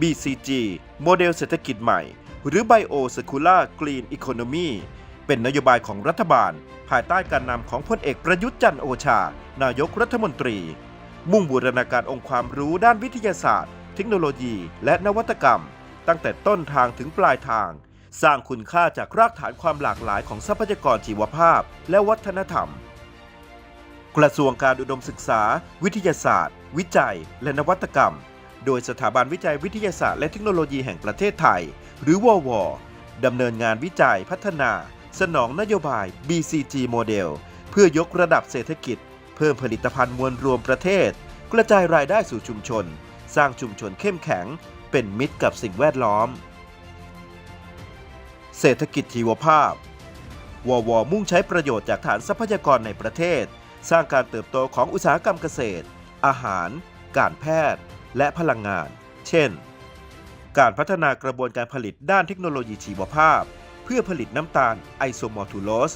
BCG โมเดลเศรษฐกิจใหม่ หรือ Bio Circular Green Economy เป็นนโยบายของรัฐบาล ภายใต้การนำของพลเอกประยุทธ์จันโอชา นายกรัฐมนตรี มุ่งบูรณาการองค์ความรู้ด้านวิทยาศาสตร์ เทคโนโลยี และนวัตกรรม ตั้งแต่ต้นทางถึงปลายทาง สร้างคุณค่าจากรากฐานความหลากหลายของทรัพยากรชีวภาพ และวัฒนธรรม กระทรวงการอุดมศึกษา วิทยาศาสตร์ วิจัย และนวัตกรรม โดยสถาบันวิจัยวิทยาศาสตร์และเทคโนโลยีแห่งประเทศไทย หรือววดำเนินงานวิจัยพัฒนา สนองนโยบาย BCG โมเดลเพื่อยกระดับเศรษฐกิจ เพิ่มผลิตภัณฑ์มวลรวมประเทศ กระจายรายได้สู่ชุมชน สร้างชุมชนเข้มแข็ง เป็นมิตรกับสิ่งแวดล้อม เศรษฐกิจชีวภาพววมุ่งใช้ประโยชน์จากฐานทรัพยากรในประเทศ สร้างการเติบโตของอุตสาหกรรมเกษตร อาหาร การแพทย์ และพลังงาน เช่น การพัฒนากระบวนการผลิตด้านเทคโนโลยีชีวภาพ เพื่อผลิตน้ำตาลไอโซมอร์ทูโลส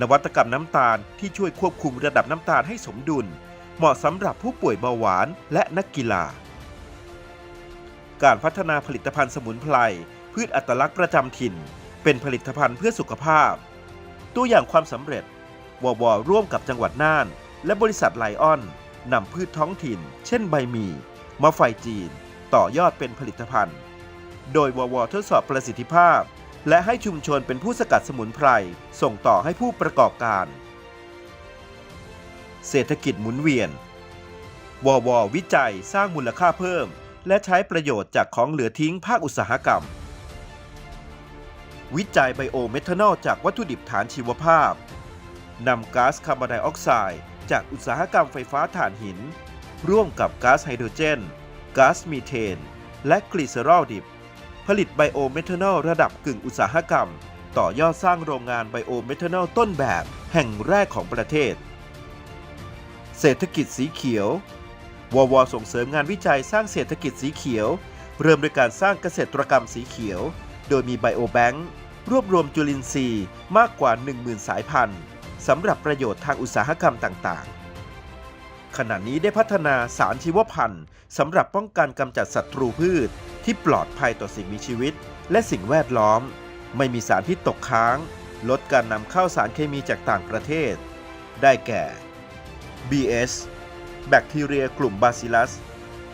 นวัตกรรมน้ำตาลที่ช่วยควบคุมระดับน้ำตาลให้สมดุล เหมาะสำหรับผู้ป่วยเบาหวานและนักกีฬา การพัฒนาผลิตภัณฑ์สมุนไพรพืชอัตลักษณ์ประจำถิ่น เป็นผลิตภัณฑ์เพื่อสุขภาพ ตัวอย่างความสำเร็จววร่วมกับจังหวัดน่าน และบริษัทไลออนนำพืชท้องถิ่น เช่นใบหมี่ มะไฟจีน ต่อยอดเป็นผลิตภัณฑ์ โดยววทดสอบประสิทธิภาพ และให้ชุมชนเป็นผู้สกัดสมุนไพร ส่งต่อให้ผู้ประกอบการ เศรษฐกิจหมุนเวียน วว วิจัยสร้างมูลค่าเพิ่ม และใช้ประโยชน์จากของเหลือทิ้งภาคอุตสาหกรรม วิจัยไบโอเมทานอลจากวัตถุดิบฐานชีวภาพนำก๊าซคาร์บอนไดออกไซด์จากอุตสาหกรรมไฟฟ้าถ่านหิน ร่วมกับก๊าซไฮโดรเจนก๊าซมีเทน และกลีเซอรอลดิบ ผลิตไบโอเมทานอลระดับกึ่งอุตสาหกรรม ต่อยอดสร้างโรงงานไบโอเมทานอลต้นแบบ แห่งแรกของประเทศ เศรษฐกิจสีเขียว วว ส่งเสริมงานวิจัยสร้างเศรษฐกิจสีเขียว เริ่มด้วยการสร้างเกษตรกรรมสีเขียว โดยมีไบโอแบงค์รวบรวมจุลินทรีย์มากกว่า 10,000 สายพันธุ์สำหรับประโยชน์ทางอุตสาหกรรมต่างๆ ขณะนี้ได้พัฒนาสารชีวพันธุ์สำหรับป้องกันกำจัดศัตรูพืช ที่ปลอดภัยต่อสิ่งมีชีวิต และสิ่งแวดล้อม ไม่มีสารพิษตกค้าง ลดการนำเข้าสารเคมีจากต่างประเทศ ได้แก่ BS แบคทีเรียกลุ่มบาซิลัส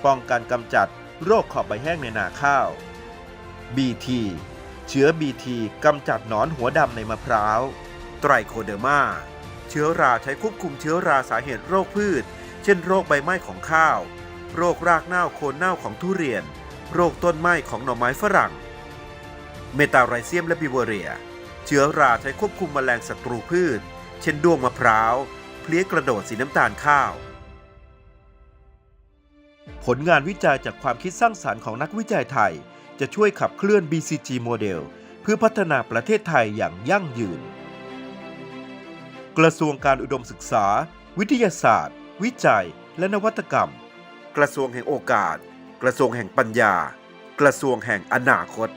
ป้องกันกำจัดโรคขอบใบแห้งในนาข้าว BT เชื้อ BT กำจัดหนอนหัวดำในมะพร้าว ไตรโคเดอร์มา เชื้อราใช้ควบคุมเชื้อราสาเหตุโรคพืช เช่นโรคใบไหม้ของข้าว โรครากเน่าโคนเน่าของทุเรียน โรคต้นไหม้ของหน่อไม้ฝรั่ง เมตาไรเซียมและบิวเรีย เชื้อราใช้ควบคุมแมลงศัตรูพืช เช่นด้วงมะพร้าว เพลี้ยกระโดดสีน้ำตาลข้าว ผลงานวิจัยจากความคิดสร้างสารรค์ของนักวิจัยไทย จะช่วยขับเคลื่อน BCG โมเดลเพื่อพัฒนาประเทศไทยอย่างยั่งยืน กระทรวงการอุดมศึกษา วิทยาศาสตร์ วิจัย และนวัตกรรม กระทรวงแห่งโอกาส กระทรวงแห่งปัญญา กระทรวงแห่งอนาคต